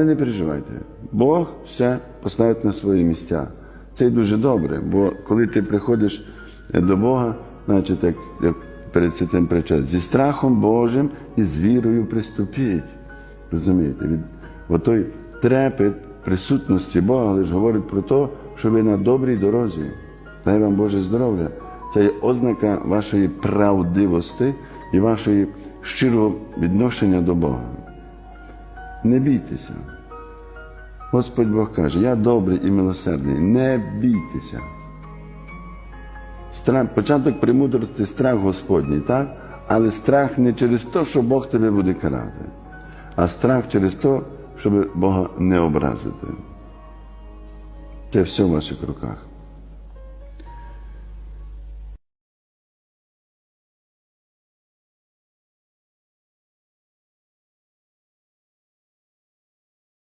Не переживайте, Бог все поставить на свої місця. Це й дуже добре, бо коли ти приходиш до Бога, значить, як, як перед цим прича, зі страхом Божим і з вірою приступіть. Розумієте? Від, бо той трепет присутності Бога лише говорить про те, що ви на добрій дорозі. Дай вам Боже здоров'я. Це є ознака вашої правдивості і вашої щирого відношення до Бога. Не бійтеся. Господь Бог каже, я добрий і милосердний, не бійтеся. Страх, початок премудрості страх Господній, так? Але страх не через те, що Бог тебе буде карати, а страх через те, щоб Бога не образити. Це все в ваших руках.